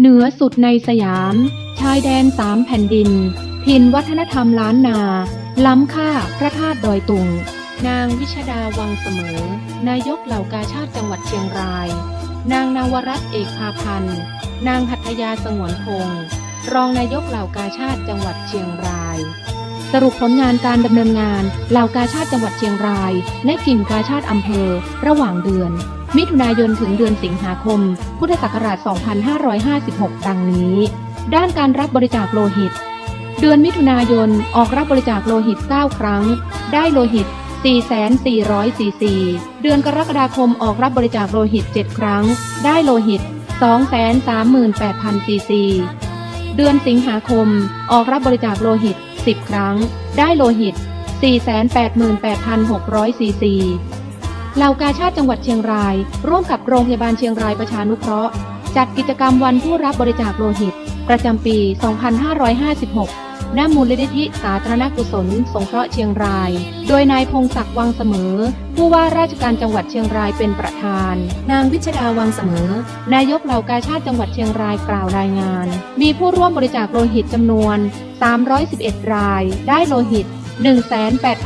เหนือสุดในสยาม ชายแดนสามแผ่นดิน ถิ่นวัฒนธรรมล้านนา ล้ำค่าพระธาตุดอยตุง นางวิชดาวังเสมอ นายกเหล่ากาชาติจังหวัดเชียงราย นางนาวรัตน์เอกพาพันธ์ นางหัตถยาสงวนพงศ์รองนายกเหล่ากาชาติจังหวัดเชียงราย สรุปผลงานการดำเนินงานเหล่ากาชาติจังหวัดเชียงราย และกิ่งกาชาติอำเภอ ระหว่างเดือน มิถุนายนถึงเดือนสิงหาคม พุทธศักราช 2556 ดังนี้ ด้านการรับบริจาคโลหิต เดือนมิถุนายนออกรับบริจาคโลหิต 9 ครั้ง ได้โลหิต 4,400ซีซีเดือนกรกฎาคมออกรับบริจาคโลหิต 7 ครั้ง ได้โลหิต 238,000ซีซีเดือนสิงหาคม ออกรับบริจาคโลหิต 10 ครั้ง ได้โลหิต 488,600ซีซี เหล่ากาชาติจังหวัดเชียงราย ร่วมกับโรงพยาบาลเชียงรายประชานุเคราะห์ จัดกิจกรรมวันผู้รับบริจาคโลหิต ประจำปี 2556 ณ มูลนิธิสาธารณกุศล สงเคราะห์เชียงราย โดยนายพงศักดิ์วังเสมอ ผู้ว่าราชการจังหวัดเชียงรายเป็นประธาน นางวิชดาวังเสมอ นายกเหล่ากาชาติจังหวัดเชียงรายกล่าวรายงาน มีผู้ร่วมบริจาคโลหิตจำนวน 311 ราย ได้โลหิต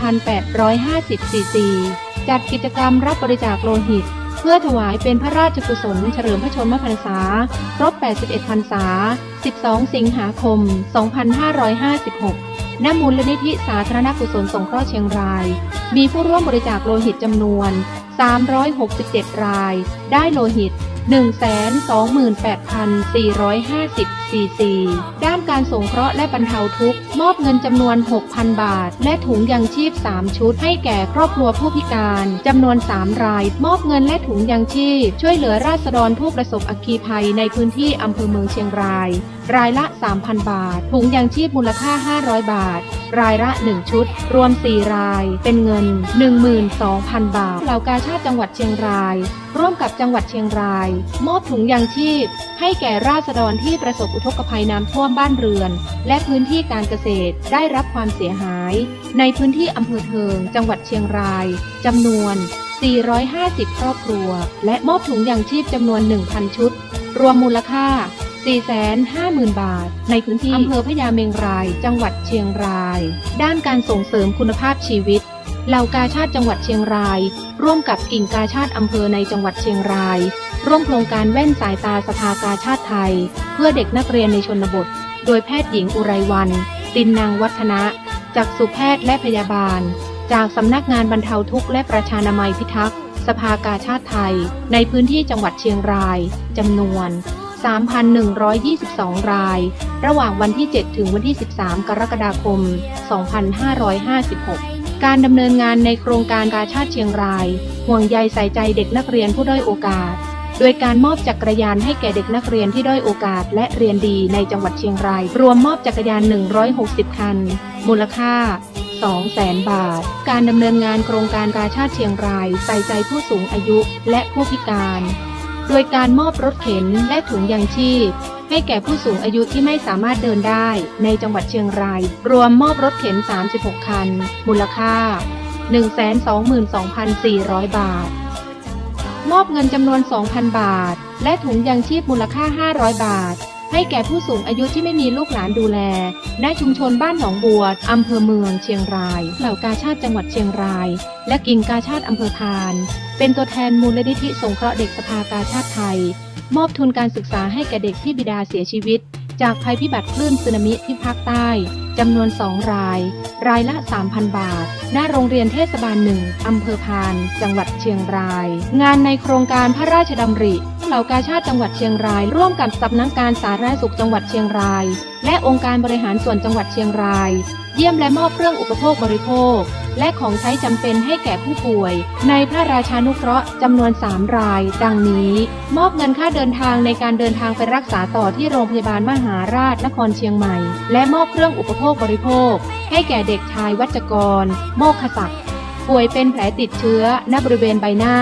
18,850 ซีซี จัดกิจกรรมรับบริจาคโลหิต เพื่อถวายเป็นพระราชกุศลเฉลิมพระชนมพรรษา ครบ 81 พรรษา 12 สิงหาคม 2556 ณ มูลนิธิสาธารณกุศลสงเคราะห์เชียงราย มีผู้ร่วมบริจาคโลหิตจำนวน 367 ราย ได้โลหิต 128,450 ซีซีด้านการสงเคราะห์และบรรเทาทุกข์ มอบเงินจำนวน 6,000 บาท และถุงยังชีพ 3 ชุด ให้แก่ครอบครัวผู้พิการจำนวน 3 ราย มอบเงินและถุงยังชีพ ช่วยเหลือราษฎรผู้ประสบอัคคีภัยในพื้นที่อำเภอเมืองเชียงราย รายละ 3,000 บาท ถุงยังชีพมูลค่า 500 บาท รายละ 1 ชุด รวม 4 ราย เป็นเงิน 12,000 บาทเหล่ากาชาติจังหวัดเชียงราย ร่วมกับจังหวัดเชียงราย มอบถุงยังชีพ ให้แก่ราษฎรที่ประสบอุทกภัยน้ำท่วมบ้านเรือน และพื้นที่การเกษตรได้รับความเสียหาย ในพื้นที่อำเภอเทิง จังหวัดเชียงรายจำนวน 450 ครอบครัว และมอบถุงยังชีพจำนวน 1,000 ชุด รวมมูลค่า 450,000 บาท ในพื้นที่อำเภอพญาเมงราย จังหวัดเชียงราย ด้านการส่งเสริมคุณภาพชีวิต เหล่ากาชาติจังหวัดเชียงราย ร่วมกับกิ่งกาชาติอำเภอในจังหวัดเชียงราย ร่วมโครงการแว่นสายตาสภากาชาติไทย เพื่อเด็กนักเรียนในชนบท โดยแพทย์หญิงอุไรวัน ตินนางวัฒนะจากสุแพทย์และพยาบาล จากสำนักงานบรรเทาทุกข์และประชานามัยพิทักษ์สภากาชาติไทย ในพื้นที่จังหวัดเชียงรายจำนวน 3,122 ราย ระหว่างวันที่ 7 ถึงวันที่ 13 กรกฎาคม 2556 การดำเนินงานในโครงการกาชาติเชียงราย ห่วงใยใส่ใจเด็กนักเรียนผู้ด้อยโอกาส โดยการมอบจักรยานให้แก่เด็กนักเรียนที่ด้อยโอกาส และเรียนดีในจังหวัดเชียงราย รวมมอบจักรยาน 160 คัน มูลค่า 200,000 บาท การดำเนินงานโครงการกาชาติเชียงราย ใส่ใจผู้สูงอายุและผู้พิการ โดยการมอบรถเข็นและถุงยางชีพ ให้แก่ผู้สูงอายุที่ไม่สามารถเดินได้ในจังหวัดเชียงราย รวมมอบรถเข็น 36 คัน มูลค่า 122,400 บาท มอบเงินจำนวน 2,000 บาท และถุงยางชีพมูลค่า 500 บาท ให้แก่ผู้สูงอายุที่ไม่มีลูกหลานดูแล ได้ชุมชนบ้านหนองบัวอำเภอเมืองเชียงราย เหล่ากาชาติจังหวัดเชียงราย และกิ่งกาชาติอำเภอพาน เป็นตัวแทนมูลนิธิสงเคราะห์เด็กสภากาชาติไทย มอบทุนการศึกษาให้แก่เด็กที่บิดาเสียชีวิต จากภัยพิบัติคลื่นสึนามิที่ภาคใต้จำนวนสองราย รายละ 3,000 บาท หน้าโรงเรียนเทศบาลหนึ่งอำเภอพาน จังหวัดเชียงราย งานในโครงการพระราชดำริเหล่ากาชาติจังหวัดเชียงราย ร่วมกับสำนักการสาธารณสุขจังหวัดเชียงราย และองค์การบริหารส่วนจังหวัดเชียงราย เยี่ยมและมอบเครื่องอุปโภคบริโภค และของใช้จำเป็นให้แก่ผู้ป่วย ในพระราชานุเคราะห์จำนวน 3 ราย ดังนี้ มอบเงินค่าเดินทางในการเดินทางไปรักษาต่อที่โรงพยาบาลมหาราชนครเชียงใหม่ และมอบเครื่องอุปโภคบริโภค ให้แก่เด็กชายวัจกร โมกขศักดิ์ป่วยเป็นแผลติดเชื้อณบริเวณใบหน้า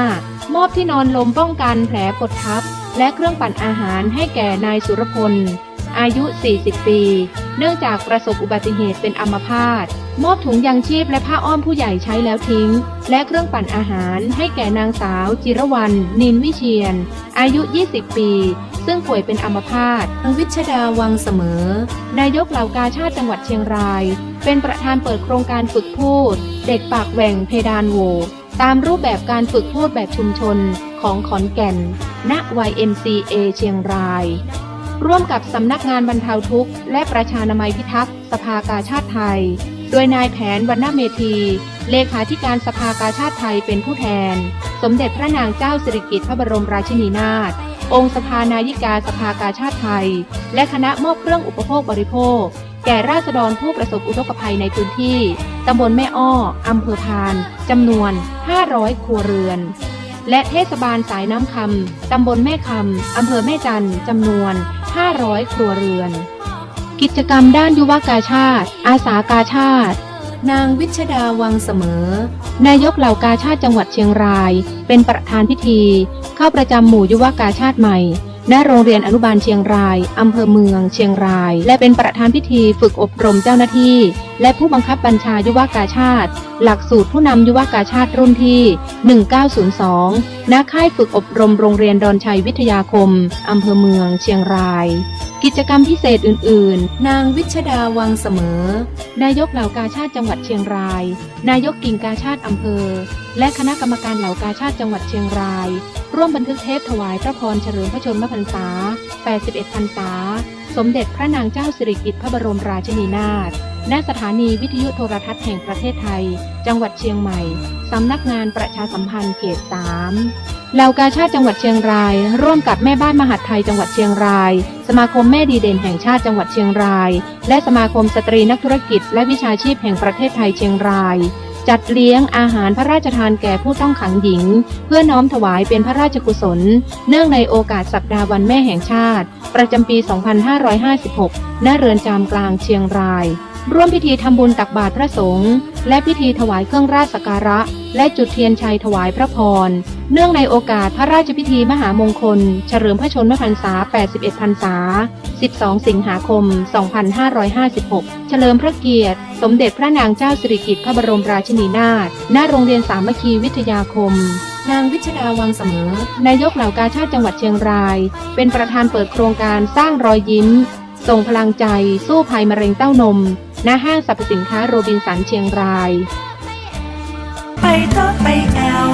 มอบที่นอนลมป้องกันแผลกดทับ และเครื่องปั่นอาหารให้แก่นายสุรพลอายุ 40 ปี เนื่องจากประสบอุบัติเหตุเป็นอัมพาต มอบถุงยางชีพและผ้าอ้อมผู้ใหญ่ใช้แล้วทิ้ง และเครื่องปั่นอาหารให้แก่นางสาว จิรวรรณนินวิเชียน อายุ 20 ปี ซึ่งป่วยเป็นอัมพาตนางวิชดาวังเสมอ นายกเหล่ากาชาติจังหวัดเชียงราย เป็นประธานเปิดโครงการฝึกพูด เด็กปากแหว่งเพดานโหวตามรูปแบบการฝึกพูดแบบชุมชนของขอนแก่น ณ YMCA เชียงรายร่วมกับสำนักงานบรรเทาทุกข์ และประชานามัยพิทักษ์ สภากาชาติไทย โดยนายแผนวรรณเมธี เลขาธิการสภากาชาติไทยเป็นผู้แทน สมเด็จพระนางเจ้าสิริกิติ์พระบรมราชินีนาถ องค์สภานายิกาสภากาชาติไทย และคณะมอบเครื่องอุปโภคบริโภค แก่ราษฎรผู้ประสบอุทกภัยในพื้นที่ ตำบลแม่อ้อ อำเภอพาน จำนวน 500 ครัวเรือน และเทศบาลสายน้ำคำ ตำบลแม่คำ อำเภอแม่จันจำนวน 500 ครัวเรือน กิจกรรมด้านยุวกาชาติ อาสากาชาติ นางวิชดาวังเสมอ นายกเหล่ากาชาติจังหวัดเชียงราย เป็นประธานพิธี เข้าประจำหมู่ยุวกาชาติใหม่ ณโรงเรียนอนุบาลเชียงราย อำเภอเมือง เชียงราย และเป็นประธานพิธีฝึกอบรมเจ้าหน้าที่ และผู้บังคับบัญชายุวกาชาติ หลักสูตรผู้นำยุวกาชาติรุ่นที่ 1902 ณ ค่ายฝึกอบรมโรงเรียนดอนชัยวิทยาคม อำเภอเมือง เชียงราย กิจกรรมพิเศษอื่น ๆ นางวิชดาวังเสมอ นายกเหล่ากาชาติจังหวัดเชียงราย นายกกิ่งกาชาติอำเภอ และคณะกรรมการเหล่ากาชาติจังหวัดเชียงราย ร่วมบันทึกเทปถวายพระพรเฉลิมพระชนมพรรษา 81 พรรษา สมเด็จพระนางเจ้าสิริกิติ์พระบรมราชินีนาถ ณ สถานีวิทยุโทรทัศน์แห่งประเทศไทย จังหวัดเชียงใหม่ สำนักงานประชาสัมพันธ์เขต 3เหล่ากาชาติจังหวัดเชียงราย ร่วมกับแม่บ้านมหาดไทยจังหวัดเชียงราย สมาคมแม่ดีเด่นแห่งชาติจังหวัดเชียงราย และสมาคมสตรีนักธุรกิจ และวิชาชีพแห่งประเทศไทยเชียงราย จัดเลี้ยงอาหารพระราชทานแก่ผู้ต้องขังหญิง เพื่อน้อมถวายเป็นพระราชกุศล เนื่องในโอกาสสัปดาห์วันแม่แห่งชาติ ประจำปี 2556 ณ เรือนจำกลางเชียงราย ร่วมพิธีทำบุญตักบาตรพระสงฆ์ และพิธีถวายเครื่องราชสักการะ และจุดเทียนชัยถวายพระพร เนื่องในโอกาสพระราชพิธีมหามงคล เฉลิมพระชนมพรรษา 81 พรรษา 12 สิงหาคม 2556 เฉลิมพระเกียรติ สมเด็จพระนางเจ้าสิริกิติ์พระบรมราชินีนาถ ณ โรงเรียนสามัคคีวิทยาคมนางวิชดาวังเสมอ นายกเหล่ากาชาติจังหวัดเชียงราย เป็นประธานเปิดโครงการสร้างรอยยิ้ม ส่งพลังใจ สู้ภัยมะเร็งเต้านม ณห้างสรรพสินค้าโรบินสันเชียงราย ไปต่อไปแอล